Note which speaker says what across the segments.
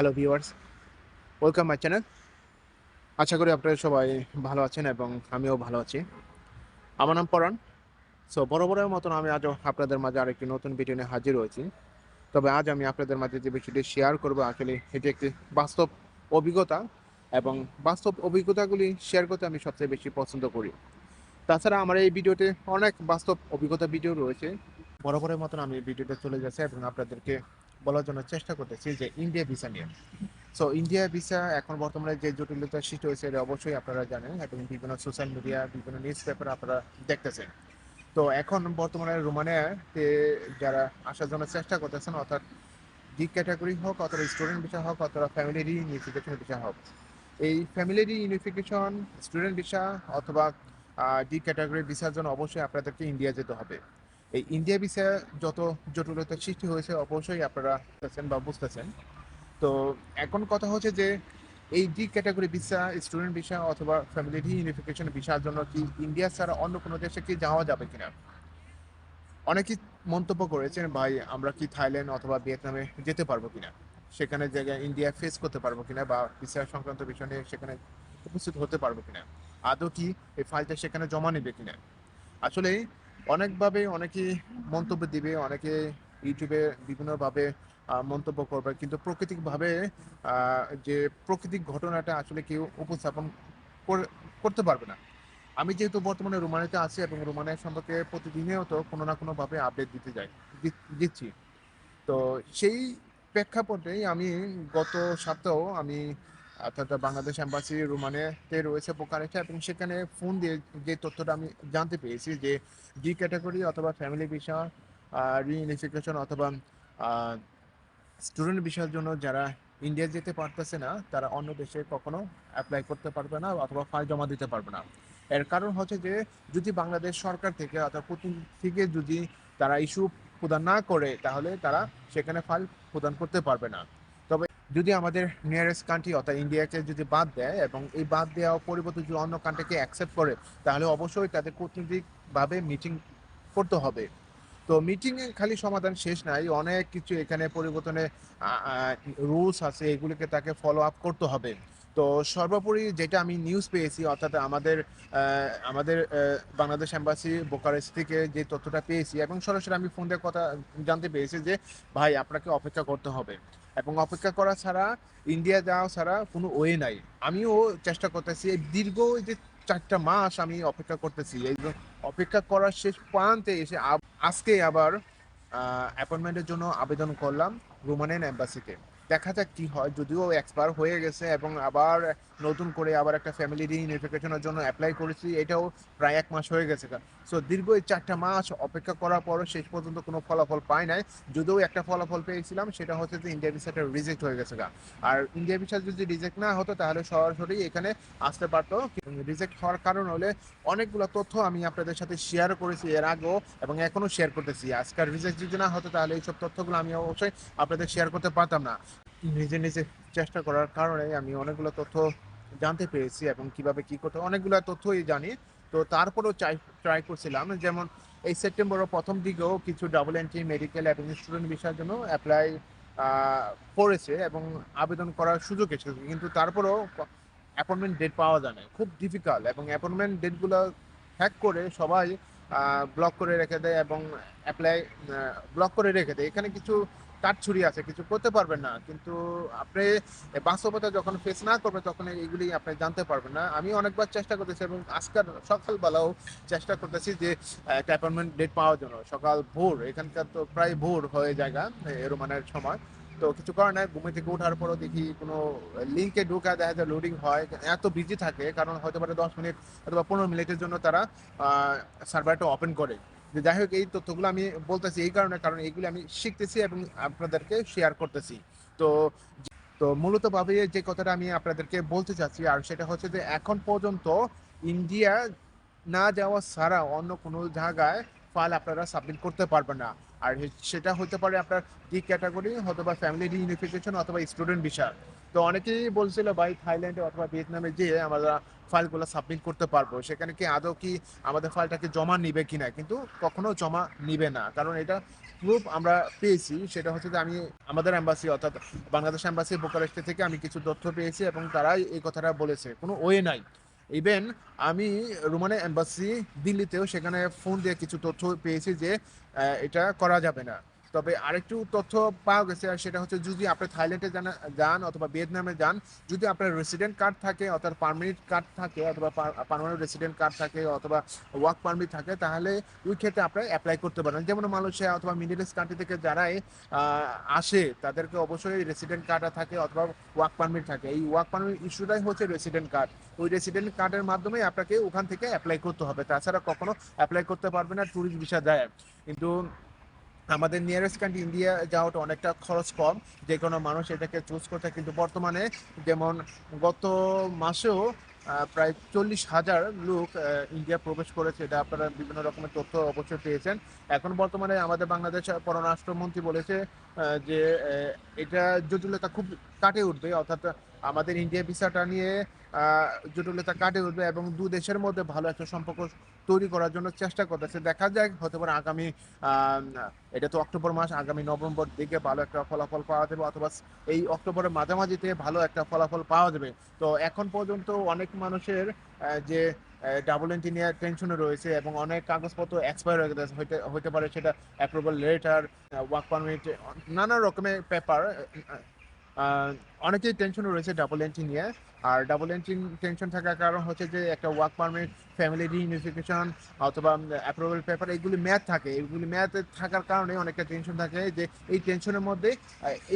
Speaker 1: Hello viewers welcome my channel আশা করি আপনারা সবাই ভালো আছেন এবং আমিও ভালো আছি। আমার নাম পরাণ। সো বরাবরের মতন আমি আজও আপনাদের মাঝে আরেকটি নতুন ভিডিও নিয়ে হাজির হয়েছি। তবে আজ আমি আপনাদের মাঝে যে বিষয়টি শেয়ার করব, আসলে এটি একটি বাস্তব অভিজ্ঞতা এবং বাস্তব অভিজ্ঞতাগুলি শেয়ার করতে আমি সবচেয়ে বেশি পছন্দ করি। তাছাড়া আমার এই ভিডিওতে অনেক বাস্তব অভিজ্ঞতা ভিডিও রয়েছে। বরাবরের মতন আমি ভিডিওতে চলে যাচ্ছি এবং আপনাদেরকে বলার জন্য চেষ্টা করতেছি যে ইন্ডিয়া ভিসা নিয়ে। সো ইন্ডিয়া ভিসা এখন বর্তমানে যে জটিলতা সৃষ্টি হয়েছে, এটা অবশ্যই আপনারা জানেন। এবং বিভিন্ন সোশ্যাল মিডিয়া বিভিন্ন নিউজ পেপার আপনারা দেখতেছেন। তো, এখন বর্তমানে রোমানিয়াতে যারা আসার জন্য চেষ্টা করতেছেন, অর্থাৎ ডি ক্যাটাগরি হোক, অথবা স্টুডেন্ট ভিসা হোক, অথবা ফ্যামিলি ইউনিফিকেশন ভিসা হোক, এই ফ্যামিলি ইউনিফিকেশন স্টুডেন্ট ভিসা অথবা ডি ক্যাটাগরি ভিসার জন্য অবশ্যই আপনাদেরকে ইন্ডিয়া যেতে হবে। এই ইন্ডিয়া ভিসা যত জটিলতা সৃষ্টি হয়েছে, অবশ্যই আপনারা বুঝতেছেন বা বুঝতেছেন। তো এখন কথা হচ্ছে যে, এই D category visa, student visa অথবা ফ্যামিলি ইউনিফিকেশন ভিসার জন্য কি ইন্ডিয়া ছাড়া অন্য কোনো দেশে কি যাওয়া যাবে কিনা? অনেকেই মন্তব্য করেছেন, ভাই, আমরা কি থাইল্যান্ড অথবা ভিয়েতনামে যেতে পারব কিনা? সেখানে জায়গায় ইন্ডিয়া ফেস করতে পারব কিনা বা ভিসা সংক্রান্ত বিষয় নিয়ে সেখানে উপস্থিত হতে পারব কিনা? আদৌ কি এই ফাইলটা সেখানে জমা নেবে কিনা? আসলে অনেকভাবে অনেকে মন্তব্য দিবে, অনেকে ইউটিউবে বিভিন্নভাবে মন্তব্য করবে। কিন্তু প্রকৃতিকভাবে যে প্রাকৃতিক ঘটনাটা আসলে কেউ উপস্থাপন করে- করতে পারবে না। আমি যেহেতু বর্তমানে রোমানিতে আছি এবং রোমানিয়া সম্পর্কে প্রতিদিনেও তো কোনো না কোনোভাবে আপডেট দিতে যাই দিচ্ছি। তো সেই প্রেক্ষাপটেই আমি গত সপ্তাহ আমি অর্থাৎ বাংলাদেশ এম্বাসি রোমানিয়াতে রয়েছে পোকারেখা এবং সেখানে ফোন দিয়ে যে তথ্যটা আমি জানতে পেরেছি যে ডি ক্যাটাগরি অথবা ফ্যামিলি ভিসা রিইউনিফিকেশন অথবা স্টুডেন্ট ভিসার জন্য যারা ইন্ডিয়া যেতে পারতেছে না, তারা অন্য দেশে কখনো অ্যাপ্লাই করতে পারবে না অথবা ফাইল জমা দিতে পারবে না। এর কারণ হচ্ছে যে যদি বাংলাদেশ সরকার থেকে অর্থাৎ প্রতিনিধি থেকে যদি তারা ইস্যু প্রদান না করে, তাহলে তারা সেখানে ফাইল প্রদান করতে পারবে না। যদি আমাদের নিয়ারেস্ট কান্ট্রি অর্থাৎ ইন্ডিয়াকে যদি বাদ দেয় এবং এই বাদ দেওয়া পরিবর্তে যদি অন্য কান্ট্রিকে অ্যাকসেপ্ট করে, তাহলে অবশ্যই তাদের কূটনীতিকভাবে মিটিং করতে হবে। তো মিটিং খালি সমাধান শেষ নাই, অনেক কিছু এখানে পরিবর্তনে রুলস আছে, এগুলিকে তাকে ফলো আপ করতে হবে। তো সর্বোপরি যেটা আমি নিউজ পেয়েছি, অর্থাৎ আমাদের আমাদের বাংলাদেশ এম্বাসি বোকারেস্ট থেকে যে তথ্যটা পেয়েছি এবং সরাসরি আমি ফোন দিয়ে কথা জানতে পেরেছি যে, ভাই, আপনাকে অপেক্ষা করতে হবে। এবং অপেক্ষা করা ছাড়া ইন্ডিয়া যাওয়া ছাড়া কোনো ওয়ে নাই। আমিও চেষ্টা করতেছি, এই দীর্ঘ যে চারটা মাস আমি অপেক্ষা করতেছি। এই অপেক্ষা করার শেষ প্রান্তে এসে আজকে আবার অ্যাপয়েন্টমেন্টের জন্য আবেদন করলাম রোমানিয়ান এম্বাসিতে দেখা যাক কি হয়। যদিও এক্সপায়ার হয়ে গেছে এবং আবার নতুন করে আবার একটা ফ্যামিলি রিউনিফিকেশনের জন্য অ্যাপ্লাই করেছি, এটাও প্রায় এক মাস হয়ে গেছে সো দীর্ঘ এই চারটা মাস অপেক্ষা করার পরও শেষ পর্যন্ত কোনো ফলাফল পাই নাই। যদিও একটা ফলাফল পেয়েছিলাম, সেটা হচ্ছে যে ইন্ডিয়া ভিসাটা রিজেক্ট হয়ে গেছে। আর ইন্ডিয়া ভিসা যদি রিজেক্ট না হতো, তাহলে সরাসরি এখানে আসতে পারতো। রিজেক্ট হওয়ার কারণ হলে অনেকগুলো তথ্য আমি আপনাদের সাথে শেয়ার করেছি এর আগেও এবং এখনও শেয়ার করতেছি। আজকাল রিজেক্ট যদি না হতো, তাহলে এইসব তথ্যগুলো আমি অবশ্যই আপনাদের শেয়ার করতে পারতাম না। নিজে নিজে চেষ্টা করার কারণে আমি অনেকগুলো তথ্য জানতে পেরেছি এবং কীভাবে কি করতে অনেকগুলো তথ্যই জানি। তো তারপরেও চাই ট্রাই করছিলাম। যেমন এই সেপ্টেম্বরের প্রথম দিকেও কিছু ডাবল এন্ট্রি মেডিকেল এবং স্টুডেন্ট বিষয়ের জন্য অ্যাপ্লাই করেছে এবং আবেদন করার সুযোগ এসেছে। কিন্তু তারপরেও অ্যাপয়েন্টমেন্ট ডেট পাওয়া যায় না খুব ডিফিকাল্ট এবং অ্যাপয়েন্টমেন্ট ডেটগুলো হ্যাক করে সবাই ব্লক করে রেখে দেয় এবং অ্যাপ্লাই ব্লক করে রেখে দেয়। এখানে কিছু কাঠছুরি আছে, কিছু করতে পারবেন না। কিন্তু আপনি বাস্তবতা যখন ফেস না করবেন তখন এইগুলি আপনি জানতে পারবেন না। আমি অনেকবার চেষ্টা করতেছি এবং আজকাল সকালবেলাও চেষ্টা করতেছি যে একটা অ্যাপয়েন্টমেন্ট ডেট পাওয়ার জন্য। সকাল ভোর, এখানকার তো প্রায় ভোর হয়ে জায়গা রোমানের সময়। তো কিছু করার নাই, ঘুমে থেকে ওঠার পরও দেখি কোনো লিঙ্কে ঢোকা দেখা যায় লোডিং হয়। এত বিজি থাকে, কারণ হয়তো পারে দশ মিনিট অথবা পনেরো মিনিটের জন্য তারা সার্ভারটা ওপেন করে। যে যাই হোক, এই তথ্যগুলো আমি বলতেছি এই কারণে, কারণ এইগুলি আমি শিখতেছি এবং আপনাদেরকে শেয়ার করতেছি। তো তো মূলত ভাবে যে কথাটা আমি আপনাদেরকে বলতে চাচ্ছি, আর সেটা হচ্ছে যে এখন পর্যন্ত ইন্ডিয়া না যাওয়া ছাড়া অন্য কোনো জায়গায় ফাইল আপনারা সাবমিট করতে পারবেন না। আর সেটা হতে পারে আপনার ডি ক্যাটাগরি অথবা ফ্যামিলি রিউনিফিকেশন অথবা স্টুডেন্ট ভিসা তো অনেকেই বলছিল, ভাই, থাইল্যান্ডে অথবা ভিয়েতনামে যেয়ে আমরা ফাইলগুলো সাবমিট করতে পারব। সেখানে কি আদৌ কি আমাদের ফাইলটাকে জমা নিবে কি না কিন্তু কখনো জমা নিবে না। কারণ এটা প্রুফ আমরা পেয়েছি। সেটা হচ্ছে যে আমি আমাদের অ্যাম্বাসি অর্থাৎ বাংলাদেশ অ্যাম্বাসি বোকারেস্ট থেকে আমি কিছু তথ্য পেয়েছি এবং তারাই এই কথাটা বলেছে। কোনো ওয়ে নাই। ইভেন আমি রোমানের এম্বাসি দিল্লিতেও সেখানে ফোন দিয়ে কিছু তথ্য পেয়েছি যে এটা করা যাবে না। তবে আরেকটু তথ্য পাওয়া গেছে, আর সেটা হচ্ছে যদি আপনি থাইল্যান্ডে যান অথবা ভিয়েতনামে যান, যদি আপনার রেসিডেন্ট কার্ড থাকে অর্থাৎ পারমানেন্ট কার্ড থাকে অথবা পারমানেন্ট রেসিডেন্ট কার্ড থাকে অথবা ওয়ার্ক পারমিট থাকে, তাহলে ওই ক্ষেত্রে আপনি অ্যাপ্লাই করতে পারেন। যেমন মালয়েশিয়া অথবা মিডল ইস্ট কান্ট্রি থেকে যারাই আসে, তাদেরকে অবশ্যই রেসিডেন্ট কার্ড থাকে অথবা ওয়ার্ক পারমিট থাকে। এই ওয়ার্ক পারমিট ইস্যুটাই হচ্ছে রেসিডেন্ট কার্ড ওই রেসিডেন্ট কার্ডের মাধ্যমে আপনাকে ওখান থেকে অ্যাপ্লাই করতে হবে। তাছাড়া কখনো অ্যাপ্লাই করতে পারবে না ট্যুরিস্ট ভিসা দেয়। কিন্তু আমাদের নিয়ারেস্ট কান্ট্রি ইন্ডিয়া যাওয়াটা অনেকটা খরচ কম। যে কোনো মানুষ এটাকে চুজ করতে কিন্তু বর্তমানে যেমন গত মাসেও প্রায় চল্লিশ হাজার লোক ইন্ডিয়া প্রবেশ করেছে। এটা আপনারা বিভিন্ন রকমের তথ্য অবশ্যই পেয়েছেন। এখন বর্তমানে আমাদের বাংলাদেশ পররাষ্ট্রমন্ত্রী বলেছে যে এটা জটিলতা খুব কাটে উঠবে। অর্থাৎ আমাদের ইন্ডিয়া ভিসাটা নিয়ে জটিলতা কাটে উঠবে এবং দু দেশের মধ্যে ভালো একটা সম্পর্ক তৈরি করার জন্য চেষ্টা করতেছে। দেখা যায় হতে পারে আগামী এটা তো অক্টোবর মাস, আগামী নভেম্বর দিকে ভালো একটা ফলাফল পাওয়া যাবে, অথবা এই অক্টোবরের মাঝামাঝিতে ভালো একটা ফলাফল পাওয়া যাবে। তো এখন পর্যন্ত অনেক মানুষের যে ডাবল এন্ট্রি নিয়ে টেনশনে রয়েছে এবং অনেক কাগজপত্র এক্সপায়ার হয়ে গেছে, হইতে হতে পারে সেটা অ্যাপ্রুভাল লেটার ওয়ার্ক পারমিট নানা রকমের পেপার অনেকেই টেনশনে রয়েছে ডাবল এন্ট্রি নিয়ে। আর ডাবল এন্ট্রি টেনশন থাকার কারণ হচ্ছে যে একটা ওয়ার্ক পারমিট ফ্যামিলি রিউনিফিকেশন অথবা অ্যাপ্রুভাল পেপার এইগুলি ম্যাথ থাকে। এইগুলি ম্যাথ থাকার কারণে অনেকটা টেনশন থাকে যে এই টেনশনের মধ্যে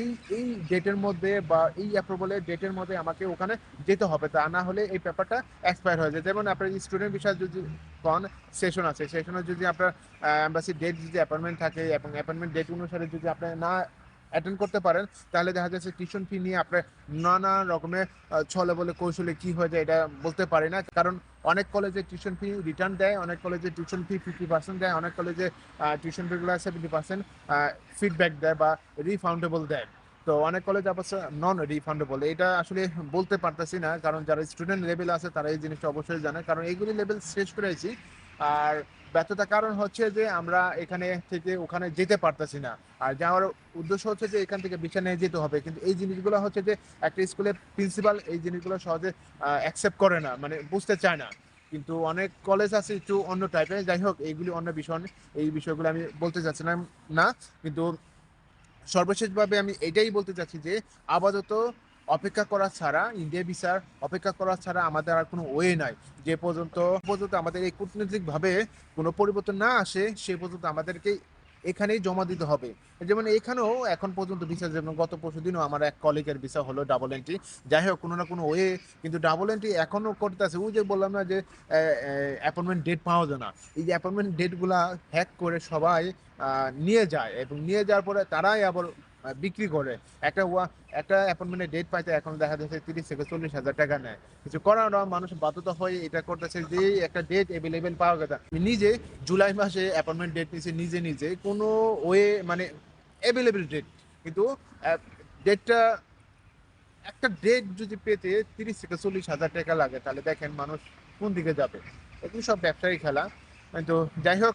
Speaker 1: এই এই ডেটের মধ্যে বা এই অ্যাপ্রুভালের ডেটের মধ্যে আমাকে ওখানে যেতে হবে। তা না হলে এই পেপারটা এক্সপায়ার হয়ে যায়। যেমন আপনার স্টুডেন্ট বিষয়ে যদি কোন সেশন আছে সেশনে যদি আপনার অ্যাম্বাসি ডেট যদি অ্যাপয়েন্টমেন্ট থাকে এবং অ্যাপয়েন্টমেন্ট ডেট অনুসারে যদি আপনার না অ্যাটেন্ড করতে পারেন, তাহলে দেখা যাচ্ছে টিউশন ফি নিয়ে আপনার নানা রকমের ছলে বলে কৌশলে কি হয়ে যায় এটা বলতে পারি না। কারণ অনেক কলেজে টিউশন ফি রিটার্ন দেয়, অনেক কলেজে টিউশন ফি ফিফটি পার্সেন্ট দেয়, অনেক কলেজে টিউশন ফিগুলো সেভেন্টি পার্সেন্ট ফিডব্যাক দেয় বা রিফাউন্ডেবল দেয়। তো অনেক কলেজ অবশ্য নন রিফান্ডেবল এটা আসলে বলতে পারতেছি না, কারণ যারা স্টুডেন্ট লেভেল আছে তারা এই জিনিসটা অবশ্যই জানে। কারণ এইগুলি লেভেল শেষ করেছি আর ব্যর্থতার কারণ হচ্ছে যে আমরা এখানে থেকে ওখানে যেতে পারতেছি না। আর যাওয়ার উদ্দেশ্য হচ্ছে যে এখান থেকে বিছানায় নিয়ে যেতে হবে। কিন্তু এই জিনিসগুলো হচ্ছে যে একটা স্কুলের প্রিন্সিপাল এই জিনিসগুলো সহজে অ্যাকসেপ্ট করে না মানে বুঝতে চায় না। কিন্তু অনেক কলেজ আছে একটু অন্য টাইপের যাই হোক, এইগুলি অন্য বিষয়। এই বিষয়গুলো আমি বলতে চাচ্ছিলাম না। কিন্তু সর্বশেষভাবে আমি এটাই বলতে চাচ্ছি যে আপাতত অপেক্ষা করা ছাড়া, ইন্ডিয়া ভিসার অপেক্ষা করা ছাড়া আমাদের আর কোনো ওয়ে নাই। যে পর্যন্ত পর্যন্ত আমাদের এই কূটনৈতিকভাবে কোনো পরিবর্তন না আসে, সে পর্যন্ত আমাদেরকে এখানেই জমা দিতে হবে। যেমন এখানেও এখন পর্যন্ত ভিসা যেমন গত পরশু দিনও আমার এক কলিগের ভিসা হলো ডাবল এন্ট্রি যাই হোক, কোনো না কোনো ওয়ে, কিন্তু ডাবল এন্ট্রি এখনও করতেছে। ওই যে বললাম না যে অ্যাপয়েন্টমেন্ট ডেট পাওয়া যায় না। এই যে অ্যাপয়েন্টমেন্ট ডেটগুলা হ্যাক করে সবাই নিয়ে যায় এবং নিয়ে যাওয়ার পরে তারাই আবার বিক্রি করে। একটা একটা অ্যাপয়েন্টমেন্টের ডেট পাইতে এখন দেখা যাচ্ছে তিরিশ থেকে চল্লিশ হাজার টাকা নেয়। কিছু করার না মানুষ বাধ্যতা হয়ে এটা করতেছে যে একটা ডেট অ্যাভেলেবেল পাওয়া গেছে। আমি নিজে জুলাই মাসে অ্যাপয়েন্টমেন্ট ডেট নিয়েছি, নিজে নিজে। কোনো ওয়ে মানে অ্যাভেলেবেল ডেট কিন্তু ডেটটা একটা ডেট যদি পেতে তিরিশ থেকে চল্লিশ হাজার টাকা লাগে, তাহলে দেখেন মানুষ কোন দিকে যাবে। এগুলো সব ব্যবসায়ী খেলা। কিন্তু যাই হোক